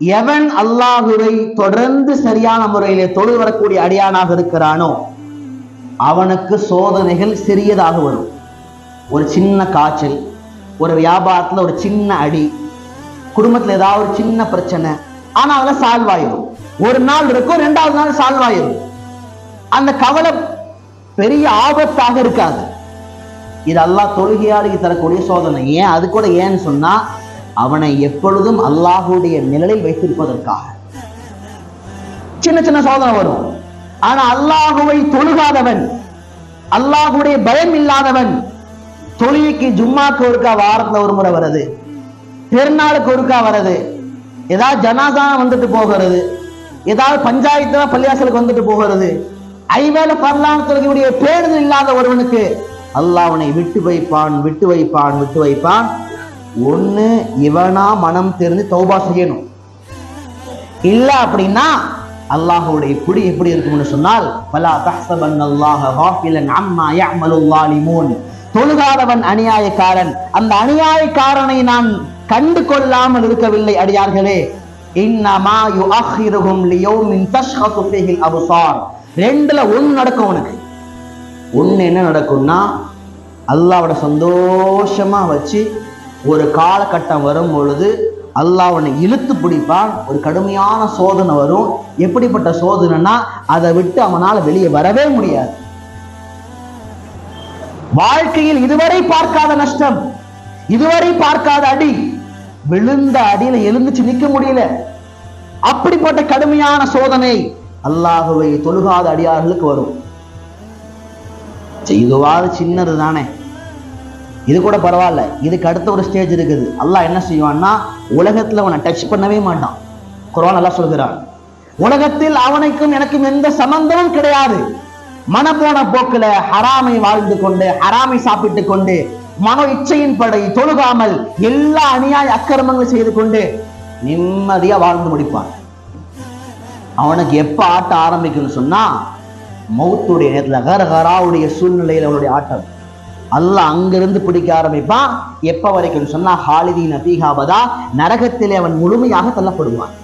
எவன் அல்லாஹுவை தொடர்ந்து சரியான முறையிலே தொழு வரக்கூடிய அடியானாக இருக்கிறானோ அவனுக்கு சோதனைகள் சிறியதாக வரும். ஒரு சின்ன காய்ச்சல் ஒரு வியாபாரத்தில் ஒரு சின்ன அடி குடும்பத்தில் ஏதாவது ஒரு சின்ன பிரச்சனை ஆனால் அதெல்லாம் சால்வ் ஆயிரும் ஒரு நாள் இருக்கும் ரெண்டாவது நாள் சால்வ் ஆயிடும் அந்த கவலை பெரிய ஆபத்தாக இருக்காது. இது அல்லாஹ் தொழுகையாளிக்கு தரக்கூடிய சோதனை. ஏன்? அது கூட ஏன்னு சொன்னா அவனை எப்பொழுதும் அல்லாஹுடைய நிழலில் வைத்திருப்பதற்காக. சின்ன சின்ன சோதனை வரும். ஆனா அல்லாஹுவை தொழுகாதவன் அல்லாஹுடைய பயம் இல்லாதவன் தொழுகைக்கு ஜும்மாக்கு ஒருக்கா வாரத்துல ஒரு முறை வருது பெருநாளுக்கு ஒருக்கா வருது ஏதாவது ஜனாதா வந்துட்டு போகிறது ஏதாவது பஞ்சாயத்துல பள்ளியாசலுக்கு வந்துட்டு போகிறது ஐவேல பரலான தொழுகையுடைய பேணுதல் இல்லாத ஒருவனுக்கு அல்லாஹ் அவனை விட்டு வைப்பான் விட்டு வைப்பான் விட்டு வைப்பான். ஒன்னு இவனா மனம் தெரிந்து தௌபா செய்யணும். இல்ல அப்படின்னா அல்லாஹுடைய குடி எப்படி இருக்கும்னு சொன்னால் பலா தஹ்சபன் அல்லாஹ் காஃபிலன் அம்மா யஅமலு தொழுகாதவன் அநியாயக்காரன். அந்த அநியாயக்காரனை நான் கண்டு கொள்ளாமல் இருக்கவில்லை அடியார்களே. இன்னமா யுஅஹிருஹும் லியௌமின் தஷ்ஹசு ஃபீஹில் அபுசார். ரெண்டுல ஒன்னு நடக்கும் உனக்கு. ஒன்று என்ன நடக்கும்னா அல்லாவோட சந்தோஷமா வச்சு ஒரு காலகட்டம் வரும் பொழுது அல்லாஹ் உன்னை இழுத்து பிடிப்பான். ஒரு கடுமையான சோதனை வரும். எப்படிப்பட்ட சோதனைனா அதை விட்டு அவனால் வெளியே வரவே முடியாது. வாழ்க்கையில் இதுவரை பார்க்காத நஷ்டம் இதுவரை பார்க்காத அடி விழுந்த அடியில எழுந்துச்சு நிக்க முடியல. அப்படிப்பட்ட கடுமையான சோதனை அல்லாஹுவை தொழுகாத அடியார்களுக்கு வரும். இதுவாது சின்னது தானே இது கூட பரவாயில்ல. இதுக்கு அடுத்த ஒரு ஸ்டேஜ் இருக்குது. அல்லாஹ் என்ன செய்வான்னா உலகத்தில் அவனை டச் பண்ணவே மாட்டான். குரான் நல்லா சொல்கிறான் உலகத்தில் அவனுக்கும் எனக்கும் எந்த சம்பந்தமும் கிடையாது. மனப்போன போக்குல ஹராமை வாழ்ந்து கொண்டு ஹராமை சாப்பிட்டு கொண்டு மனோ இச்சையின் படை தொழுகாமல் எல்லா அநியாய அக்கிரமங்களும் செய்து கொண்டு நிம்மதியா வாழ்ந்து முடிப்பான். அவனுக்கு எப்ப ஆட்டம் ஆரம்பிக்கும்னு சொன்னா மௌத்துடைய நேரத்துல கரகராவுடைய சூழ்நிலையில அவனுடைய ஆட்டம். அல்லாஹ் அங்கிருந்து பிடிக்க ஆரம்பிப்பான். எப்ப வரைக்கும் சொன்னா ஹாலிதீன் அபீகாபதா நரகத்திலே அவன் முழுமையாக தள்ளப்படுவான்.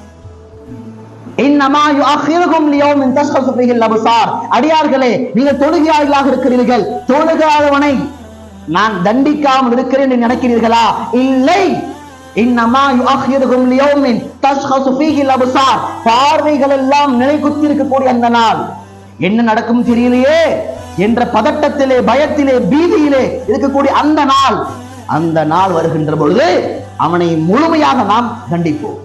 அடியார்களே நீங்கள் தொழுகையாளர்களாக இருக்கிறீர்கள். தொழுகாதவனை நான் தண்டிக்காமல் இருக்கிறேன் என்று நினைக்கிறீர்களா? இல்லை. பார்வைகள் எல்லாம் நிலை குத்தி இருக்கக்கூடிய அந்த நாள். என்ன நடக்கும் தெரியலையே? என்ற பதட்டத்திலே பயத்திலே பீதியிலே இருக்கக்கூடிய அந்த நாள் அந்த நாள் வருகின்ற பொழுது அவனை முழுமையாக நாம் கண்டிப்போம்